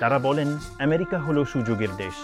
তারা বলেন, আমেরিকা হলো সুযোগের দেশ।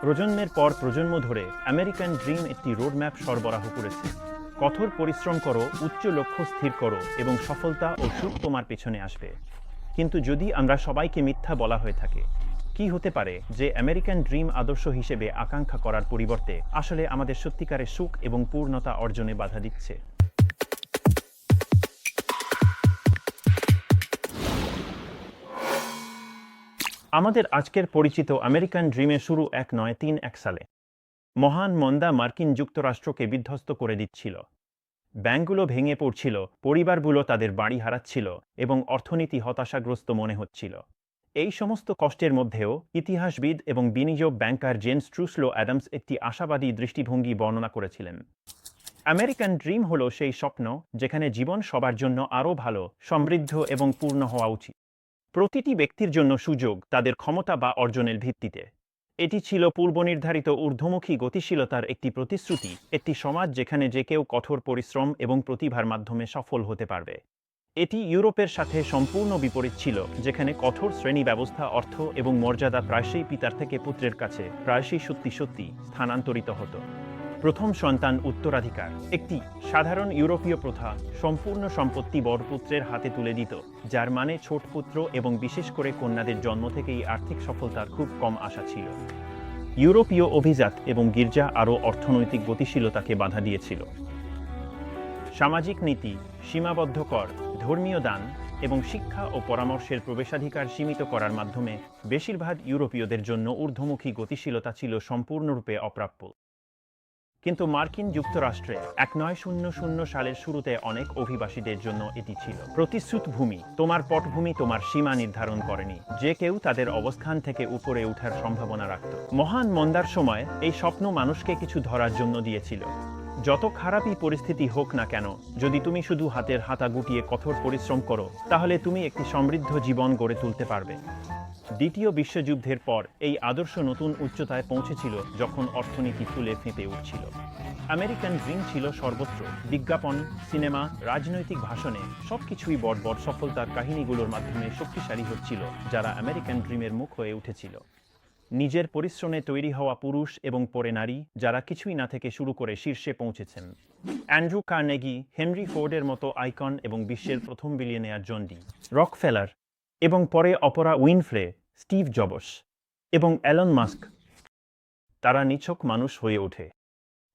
প্রজন্মের পর প্রজন্ম ধরে আমেরিকান ড্রিম একটি রোডম্যাপ সরবরাহ করেছে। কঠোর পরিশ্রম করো, উচ্চ লক্ষ্য স্থির করো এবং সফলতা ও সুখ তোমার পেছনে আসবে। কিন্তু যদি আমরা সবাইকে মিথ্যা বলা হয়ে থাকে, কি হতে পারে যে আমেরিকান ড্রিম আদর্শ হিসেবে আকাঙ্ক্ষা করার পরিবর্তে আসলে আমাদের সত্যিকারের সুখ এবং পূর্ণতা অর্জনে বাধা দিচ্ছে? আমাদের আজকের পরিচিত আমেরিকান ড্রিমের শুরু এক নয় তিন এক সালে। মহান মন্দা মার্কিন যুক্তরাষ্ট্রকে বিধ্বস্ত করে দিচ্ছিল। ব্যাংকগুলো ভেঙে পড়ছিল, পরিবারগুলো তাদের বাড়ি হারাচ্ছিল এবং অর্থনীতি হতাশাগ্রস্ত মনে হচ্ছিল। এই সমস্ত কষ্টের মধ্যেও ইতিহাসবিদ এবং বিনিয়োগ ব্যাংকার জেমস ট্রুসলো অ্যাডামস একটি আশাবাদী দৃষ্টিভঙ্গি বর্ণনা করেছিলেন। আমেরিকান ড্রিম হলো সেই স্বপ্ন যেখানে জীবন সবার জন্য আরও ভালো, সমৃদ্ধ এবং পূর্ণ হওয়া উচিত। প্রতিটি ব্যক্তির জন্য সুযোগ তাদের ক্ষমতা বা অর্জনের ভিত্তিতে। এটি ছিল পূর্বনির্ধারিত ঊর্ধ্বমুখী গতিশীলতার একটি প্রতিশ্রুতি, একটি সমাজ যেখানে যে কেউ কঠোর পরিশ্রম এবং প্রতিভার মাধ্যমে সফল হতে পারবে। এটি ইউরোপের সাথে সম্পূর্ণ বিপরীত ছিল, যেখানে কঠোর শ্রেণি ব্যবস্থা, অর্থ এবং মর্যাদা প্রায়শই পিতার থেকে পুত্রের কাছে, প্রায়শই সত্যি সত্যি স্থানান্তরিত হতো। প্রথম সন্তান উত্তরাধিকার। একটি সাধারণ ইউরোপীয় প্রথা সম্পূর্ণ সম্পত্তি বরপুত্রের হাতে তুলে দিত, যার মানে ছোট পুত্র এবং বিশেষ করে কন্যাদের জন্ম থেকেই আর্থিক সফলতার খুব কম আশা ছিল। ইউরোপীয় অভিজাত এবং গির্জা আরও অর্থনৈতিক গতিশীলতাকে বাধা দিয়েছিল। সামাজিক নীতি সীমাবদ্ধ কর ধর্মীয় দান এবং শিক্ষা ও পরামর্শের প্রবেশাধিকার সীমিত করার মাধ্যমে বেশিরভাগ ইউরোপীয়দের জন্য ঊর্ধ্বমুখী গতিশীলতা ছিল সম্পূর্ণরূপে অপ্রাপ্য। কিন্তু মার্কিন যুক্তরাষ্ট্রে এক নয় শূন্য শূন্য সালের শুরুতে অনেক অভিবাসীদের জন্য এটি ছিল। প্রতিশ্রুত ভূমি, তোমার পটভূমি, তোমার সীমা নির্ধারণ করেনি। যে কেউ তাদের অবস্থান থেকে উপরে উঠার সম্ভাবনা রাখত। মহান মন্দার সময় এই স্বপ্ন মানুষকে কিছু ধরার জন্য দিয়েছিল। যত খারাপই পরিস্থিতি হোক না কেন, যদি তুমি শুধু হাতের হাতা গুটিয়ে কঠোর পরিশ্রম করো, তাহলে তুমি একটি সমৃদ্ধ জীবন গড়ে তুলতে পারবে। দ্বিতীয় বিশ্বযুদ্ধের পর এই আদর্শ নতুন উচ্চতায় পৌঁছেছিল যখন অর্থনীতি ফুলে ফেঁপে উঠছিল। আমেরিকান ড্রিম ছিল সর্বত্র, বিজ্ঞাপন, সিনেমা, রাজনৈতিক ভাষণে সবকিছুই বড় বড় সফলতার কাহিনীগুলোর মাধ্যমে শক্তিশালী হচ্ছিল, যারা আমেরিকান ড্রিমের মুখ হয়ে উঠেছিল। নিজের পরিশ্রমে তৈরি হওয়া পুরুষ এবং পরে নারী, যারা কিছুই না থেকে শুরু করে শীর্ষে পৌঁছেছেন। অ্যান্ড্রু কার্নেগি, হেনরি ফোর্ডের মতো আইকন এবং বিশ্বের প্রথম বিলিয়নিয়ার জন্ডি রক ফেলার এবং পরে অপরা উইনফ্রে, স্টিভ জবস এবং অ্যালন মাস্ক। তারা নিছক মানুষ হয়ে ওঠে।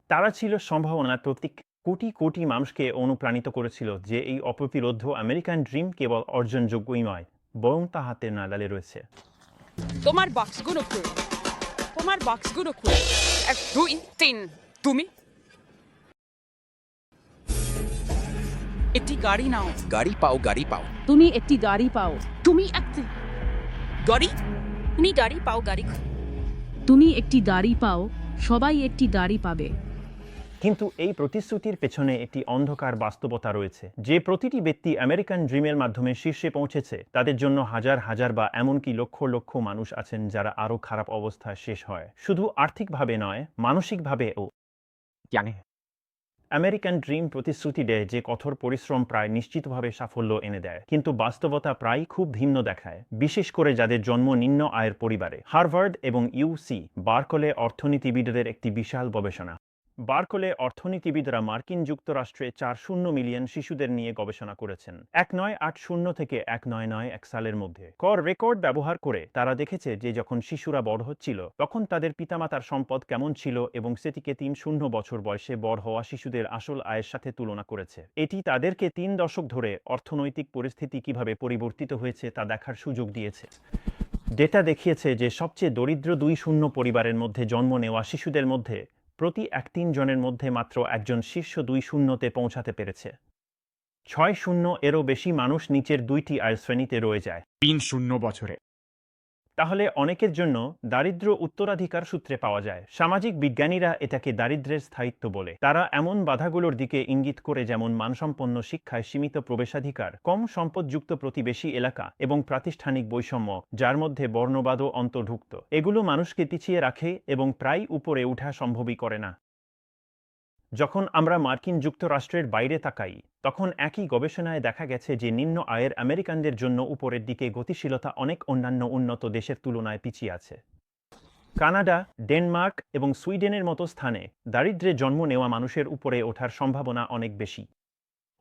তারা ছিল সম্ভাবনার প্রতীক। কোটি কোটি মানুষকে অনুপ্রাণিত করেছিল যে এই অপ্রতিরোধ আমেরিকান ড্রিম কেবল অর্জনযোগ্যই নয়, বরং তা হাতের নাগালে রয়েছে। তোমার বক্সগুলো খুল। তোমার বক্সগুলো খুল। এক দুই তিন। তুমি? একটি গাড়ি নাও। গাড়ি পাও গাড়ি পাও। তুমি একটি গাড়ি পাও। তুমি একটি গাড়ি? তুমি গাড়ি পাও গাড়ি তুমি একটি গাড়ি পাও সবাই একটি গাড়ি পাবে। কিন্তু এই প্রতিশ্রুতির পেছনে একটি অন্ধকার বাস্তবতা রয়েছে। যে প্রতিটি ব্যক্তি আমেরিকান ড্রিমের মাধ্যমে শীর্ষে পৌঁছেছে তাদের জন্য হাজার হাজার বা এমনকি লক্ষ লক্ষ মানুষ আছেন যারা আরও খারাপ অবস্থায় শেষ হয়। শুধু আর্থিকভাবে নয় মানসিকভাবেও আমেরিকান ড্রিম প্রতিশ্রুতি দেয় যে কঠোর পরিশ্রম প্রায় নিশ্চিতভাবে সাফল্য এনে দেয় কিন্তু বাস্তবতা প্রায় খুব ভিন্ন দেখায় বিশেষ করে যাদের জন্ম নিম্ন আয়ের পরিবারে। হার্ভার্ড এবং ইউসি বার্কলে অর্থনীতিবিদদের একটি বিশাল গবেষণা। বার্কলে অর্থনীতিবিদরা মার্কিন যুক্তরাষ্ট্রে চার শূন্য মিলিয়ন শিশুদের নিয়ে গবেষণা করেছেন। এক নয় আট শূন্য থেকে এক নয় নয় এক সালের মধ্যে। কর রেকর্ড ব্যবহার করে তারা দেখেছে যে যখন শিশুরা বড় হচ্ছিল, তখন তাদের পিতামাতার সম্পদ কেমন ছিল এবং সেটিকে তিন শূন্য বছর বয়সে বড় হওয়া শিশুদের আসল আয়ের সাথে তুলনা করেছে। এটি তাদেরকে তিন দশক ধরে অর্থনৈতিক পরিস্থিতি কীভাবে পরিবর্তিত হয়েছে তা দেখার সুযোগ দিয়েছে। ডেটা দেখিয়েছে যে সবচেয়ে দরিদ্র দুই শূন্য পরিবারের মধ্যে জন্ম নেওয়া শিশুদের মধ্যে প্রতি এক তিন জনের মধ্যে মাত্র একজন শীর্ষ দুই শূন্যতে পৌঁছাতে পেরেছে। ছয় শূন্য এরও বেশি মানুষ নিচের দুইটি আয়ুশ্রেণীতে রয়ে যায়। তিন শূন্য বছরে। তাহলে অনেকের জন্য দারিদ্র উত্তরাধিকার সূত্রে পাওয়া যায়। সামাজিক বিজ্ঞানীরা এটাকে দারিদ্রের স্থায়িত্ব বলে। তারা এমন বাধাগুলোর দিকে ইঙ্গিত করে যেমন মানসম্পন্ন শিক্ষায় সীমিত প্রবেশাধিকার, কম সম্পদযুক্ত প্রতিবেশী এলাকা এবং প্রাতিষ্ঠানিক বৈষম্য, যার মধ্যে বর্ণবাদও অন্তর্ভুক্ত। এগুলো মানুষকে পিছিয়ে রাখে এবং প্রায় উপরে উঠা সম্ভবই করে না। যখন আমরা মার্কিন যুক্তরাষ্ট্রের বাইরে তাকাই, তখন একই গবেষণায় দেখা গেছে যে নিম্ন আয়ের আমেরিকানদের জন্য উপরের দিকে গতিশীলতা অনেক অন্যান্য উন্নত দেশের তুলনায় পিছিয়ে আছে। কানাডা, ডেনমার্ক এবং সুইডেনের মতো স্থানে দারিদ্র্যে জন্ম নেওয়া মানুষের উপরে ওঠার সম্ভাবনা অনেক বেশি।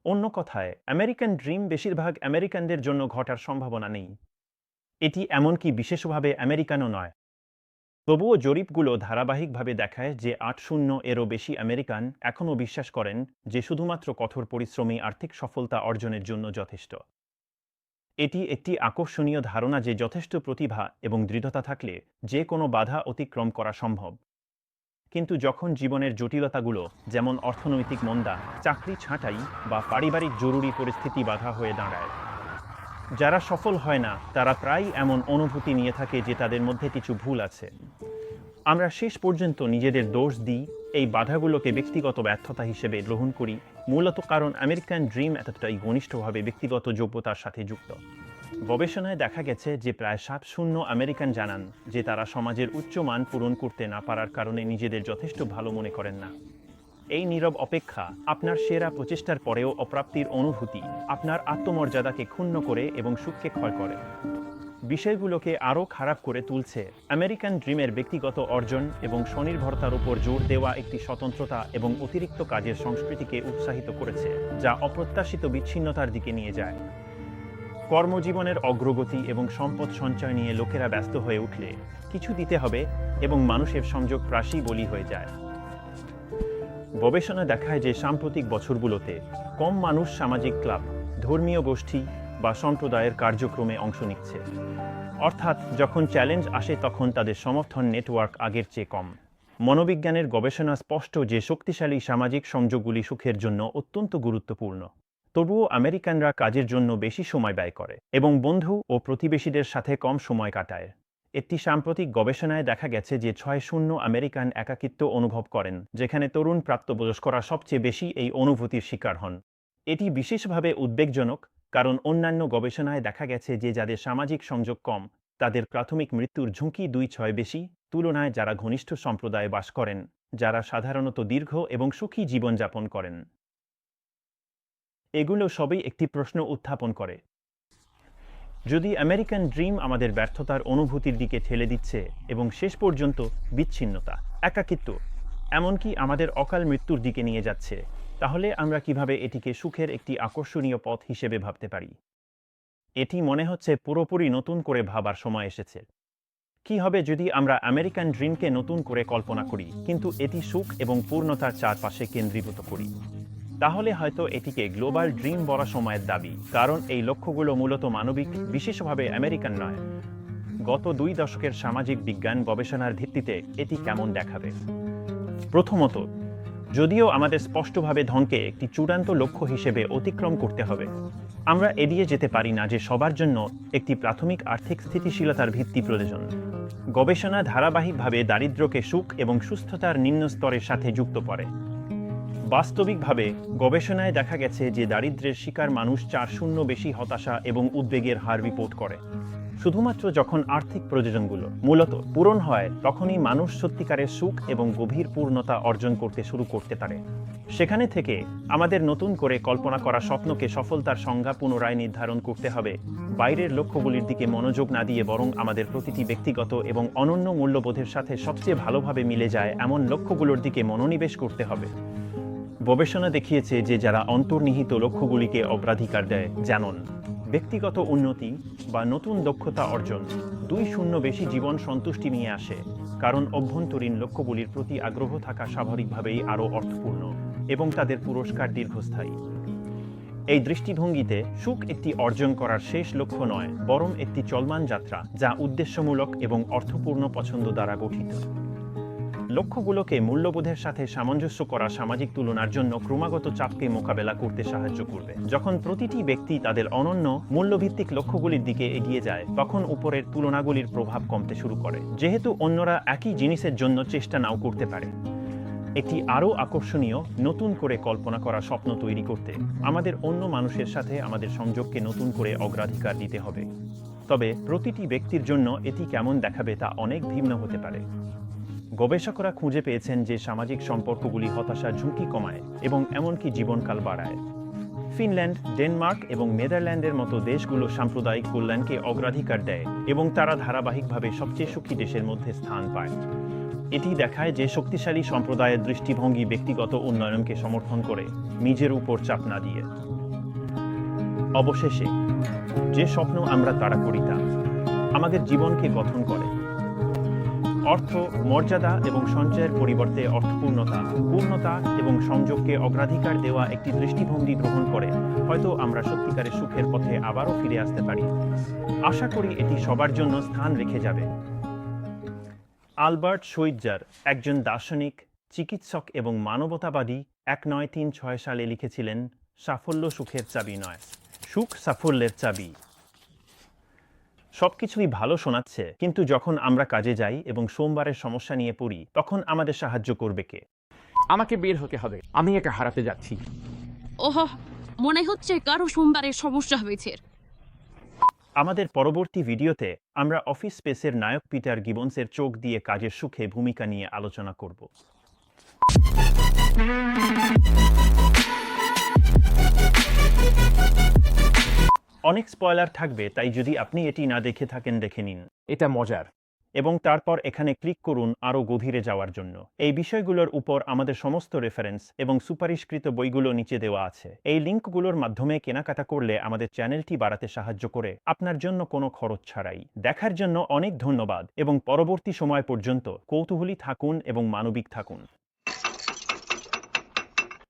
অন্য কথায়, আমেরিকান ড্রিম বেশিরভাগ আমেরিকানদের জন্য ঘটার সম্ভাবনা নেই। এটি এমনকি বিশেষভাবে আমেরিকানও নয়। তবুও জরিপগুলো ধারাবাহিকভাবে দেখায় যে আট শূন্য এরও বেশি আমেরিকান এখনও বিশ্বাস করেন যে শুধুমাত্র কঠোর পরিশ্রমী আর্থিক সফলতা অর্জনের জন্য যথেষ্ট। এটি একটি আকর্ষণীয় ধারণা যে যথেষ্ট প্রতিভা এবং দৃঢ়তা থাকলে যে কোনো বাধা অতিক্রম করা সম্ভব। কিন্তু যখন জীবনের জটিলতাগুলো, যেমন অর্থনৈতিক মন্দা, চাকরি ছাঁটাই বা পারিবারিক জরুরি পরিস্থিতি বাধা হয়ে দাঁড়ায় যারা সফল হয় না, তারা প্রায়ই এমন অনুভূতি নিয়ে থাকে যে তাদের মধ্যে কিছু ভুল আছে। আমরা শেষ পর্যন্ত নিজেদের দোষ দিই, এই বাধাগুলোকে ব্যক্তিগত ব্যর্থতা হিসেবে গ্রহণ করি। মূলত কারণ আমেরিকান ড্রিম এতটাই ঘনিষ্ঠভাবে ব্যক্তিগত যোগ্যতার সাথে যুক্ত। গবেষণায় দেখা গেছে যে প্রায় সাত শূন্য আমেরিকান জানান যে তারা সমাজের উচ্চ মান পূরণ করতে না পারার কারণে নিজেদের যথেষ্ট ভালো মনে করেন না। এই নীরব অপেক্ষা আপনার সেরা প্রচেষ্টার পরেও অপ্রাপ্তির অনুভূতি আপনার আত্মমর্যাদাকে ক্ষুণ্ণ করে এবং সুখকে ক্ষয় করে। বিষয়গুলোকে আরও খারাপ করে তুলছে আমেরিকান ড্রিমের ব্যক্তিগত অর্জন এবং স্বনির্ভরতার উপর জোর দেওয়া একটি স্বতন্ত্রতা এবং অতিরিক্ত কাজের সংস্কৃতিকে উৎসাহিত করেছে, যা অপ্রত্যাশিত বিচ্ছিন্নতার দিকে নিয়ে যায়। কর্মজীবনের অগ্রগতি এবং সম্পদ সঞ্চয় নিয়ে লোকেরা ব্যস্ত হয়ে উঠলে কিছু দিতে হবে এবং মানুষের সংযোগ প্রাসই বলি হয়ে যায়। গবেষণা দেখায় যে সাম্প্রতিক বছরগুলোতে কম মানুষ সামাজিক ক্লাব, ধর্মীয় গোষ্ঠী বা সম্প্রদায়ের কার্যক্রমে অংশ নিচ্ছে। অর্থাৎ যখন চ্যালেঞ্জ আসে তখন তাদের সমর্থন নেটওয়ার্ক আগের চেয়ে কম। মনোবিজ্ঞানের গবেষণা স্পষ্ট যে শক্তিশালী সামাজিক সংযোগগুলি সুখের জন্য অত্যন্ত গুরুত্বপূর্ণ। তবুও আমেরিকানরা কাজের জন্য বেশি সময় ব্যয় করে এবং বন্ধু ও প্রতিবেশীদের সাথে কম সময় কাটায়। একটি সাম্প্রতিক গবেষণায় দেখা গেছে যে ছয় শূন্য আমেরিকান একাকিত্ব অনুভব করেন, যেখানে তরুণ প্রাপ্তবয়স্করা সবচেয়ে বেশি এই অনুভূতির শিকার হন। এটি বিশেষভাবে উদ্বেগজনক, কারণ অন্যান্য গবেষণায় দেখা গেছে যে যাদের সামাজিক সংযোগ কম, তাদের প্রাথমিক মৃত্যুর ঝুঁকি দুই ছয় বেশি, তুলনায় যারা ঘনিষ্ঠ সম্প্রদায়ে বাস করেন, যারা সাধারণত দীর্ঘ এবং সুখী জীবনযাপন করেন। এগুলো সবই একটি প্রশ্ন উত্থাপন করে যদি আমেরিকান ড্রিম আমাদের ব্যর্থতার অনুভূতির দিকে ঠেলে দিচ্ছে এবং শেষ পর্যন্ত বিচ্ছিন্নতা, একাকিত্ব, এমনকি আমাদের অকাল মৃত্যুর দিকে নিয়ে যাচ্ছে, তাহলে আমরা কীভাবে এটিকে সুখের একটি আকর্ষণীয় পথ হিসেবে ভাবতে পারি? এটি মনে হচ্ছে পুরোপুরি নতুন করে ভাবার সময় এসেছে। কি হবে যদি আমরা আমেরিকান ড্রিমকে নতুন করে কল্পনা করি, কিন্তু এটি সুখ এবং পূর্ণতার চারপাশে কেন্দ্রীভূত করি? তাহলে হয়তো এটিকে গ্লোবাল ড্রিম বলা সময়ের দাবি, কারণ এই লক্ষ্যগুলো মূলত মানবিক, বিশেষভাবে আমেরিকান নয়। গত দুই দশকের সামাজিক বিজ্ঞান গবেষণার ভিত্তিতে এটি কেমন দেখাবে? প্রথমত, যদিও আমাদের স্পষ্টভাবে ধনকে একটি চূড়ান্ত লক্ষ্য হিসেবে অতিক্রম করতে হবে, আমরা এড়িয়ে যেতে পারি না যে সবার জন্য একটি প্রাথমিক আর্থিক স্থিতিশীলতার ভিত্তি প্রয়োজন। গবেষণা ধারাবাহিকভাবে দারিদ্র্যকে সুখ এবং সুস্থতার নিম্ন স্তরের সাথে যুক্ত করে। বাস্তবিকভাবে গবেষণায় দেখা গেছে যে দারিদ্র্যের শিকার মানুষ চার শূন্য বেশি হতাশা এবং উদ্বেগের হার রিপোর্ট করে। শুধুমাত্র যখন আর্থিক প্রয়োজনগুলো মূলত পূরণ হয়, তখনই মানুষ সত্যিকারের সুখ এবং গভীর পূর্ণতা অর্জন করতে শুরু করতে পারে। সেখানে থেকে আমাদের নতুন করে কল্পনা করা স্বপ্নকে সফলতার সংজ্ঞা পুনরায় নির্ধারণ করতে হবে। বাইরের লক্ষ্যগুলির দিকে মনোযোগ না দিয়ে বরং আমাদের প্রতিটি ব্যক্তিগত এবং অনন্য মূল্যবোধের সাথে সবচেয়ে ভালোভাবে মিলে যায় এমন লক্ষ্যগুলোর দিকে মনোনিবেশ করতে হবে। গবেষণা দেখিয়েছে যে যারা অন্তর্নিহিত লক্ষ্যগুলিকে অগ্রাধিকার দেয়, যেমন ব্যক্তিগত উন্নতি বা নতুন দক্ষতা অর্জন, দুই শূন্য বেশি জীবন সন্তুষ্টি নিয়ে আসে, কারণ অভ্যন্তরীণ লক্ষ্যগুলির প্রতি আগ্রহ থাকা স্বাভাবিকভাবেই আরও অর্থপূর্ণ এবং তাদের পুরস্কার দীর্ঘস্থায়ী। এই দৃষ্টিভঙ্গিতে সুখ একটি অর্জন করার শেষ লক্ষ্য নয়, বরং একটি চলমান যাত্রা, যা উদ্দেশ্যমূলক এবং অর্থপূর্ণ পছন্দ দ্বারা গঠিত। লক্ষ্যগুলোকে মূল্যবোধের সাথে সামঞ্জস্য করা সামাজিক তুলনার জন্য ক্রমাগত চাপকে মোকাবেলা করতে সাহায্য করবে। যখন প্রতিটি ব্যক্তি তাদের অনন্য, মূল্যভিত্তিক লক্ষ্যগুলির দিকে এগিয়ে যায়, তখন উপরের তুলনাগুলির প্রভাব কমতে শুরু করে। যেহেতু অন্যরা একই জিনিসের জন্য চেষ্টা নাও করতে পারে। একটি আরও আকর্ষণীয়, নতুন করে কল্পনা করা স্বপ্ন তৈরি করতে আমাদের অন্য মানুষের সাথে আমাদের সংযোগকে নতুন করে অগ্রাধিকার দিতে হবে। তবে প্রতিটি ব্যক্তির জন্য এটি কেমন দেখাবে তা অনেক ভিন্ন হতে পারে। গবেষকরা খুঁজে পেয়েছেন যে সামাজিক সম্পর্কগুলি হতাশা ঝুঁকি কমায় এবং এমনকি জীবনকাল বাড়ায়। ফিনল্যান্ড, ডেনমার্ক এবং নেদারল্যান্ডের মতো দেশগুলো সাম্প্রদায়িক কল্যাণকে অগ্রাধিকার দেয় এবং তারা ধারাবাহিকভাবে সবচেয়ে সুখী দেশের মধ্যে স্থান পায়। এটি দেখায় যে শক্তিশালী সম্প্রদায়ের দৃষ্টিভঙ্গি ব্যক্তিগত উন্নয়নকে সমর্থন করে, নিজের উপর চাপ না দিয়ে। অবশেষে, যে স্বপ্ন আমরা তারা করি তা, আমাদের জীবনকে গঠন করে। অর্থ, মর্যাদা এবং সঞ্চয়ের পরিবর্তে অর্থপূর্ণতা, পূর্ণতা এবং সংযোগকে অগ্রাধিকার দেওয়া একটি দৃষ্টিভঙ্গি গ্রহণ করে। হয়তো আমরা সত্যিকারের সুখের পথে আবারও ফিরে আসতে পারি। আশা করি এটি সবার জন্য স্থান রেখে যাবে। আলবার্ট শৈজার একজন দার্শনিক, চিকিৎসক এবং মানবতাবাদী, এক নয় তিন ছয় সালে লিখেছিলেন, সাফল্য সুখের চাবি নয়, সুখ সাফল্যের চাবি। সবকিছুই ভালো শোনাচ্ছে কিন্তু যখন আমরা কাজে যাই এবং সোমবারের সমস্যা নিয়ে পড়ি তখন আমাদের সাহায্য করবে কে? আমাকে বের হতে হবে। আমি একে হারাতে যাচ্ছি। ওহ মনে হচ্ছে কারও সোমবারের সমস্যা হয়েছে। আমাদের পরবর্তী ভিডিওতে আমরা অফিস স্পেসের নায়ক পিটার গিবন্সের চোখ দিয়ে কাজের সুখে ভূমিকা নিয়ে আলোচনা করব। অনেক স্পয়লার থাকবে তাই যদি আপনি এটি না দেখে থাকেন দেখে নিন। এটা মজার। এবং তারপর এখানে ক্লিক করুন আরও গভীরে যাওয়ার জন্য। এই বিষয়গুলোর উপর আমাদের সমস্ত রেফারেন্স এবং সুপারিশকৃত বইগুলো নিচে দেওয়া আছে। এই লিঙ্কগুলোর মাধ্যমে কেনাকাটা করলে আমাদের চ্যানেলটি বাড়াতে সাহায্য করে। আপনার জন্য কোনো খরচ ছাড়াই। দেখার জন্য অনেক ধন্যবাদ এবং পরবর্তী সময় পর্যন্ত কৌতূহলী থাকুন এবং মানবিক থাকুন।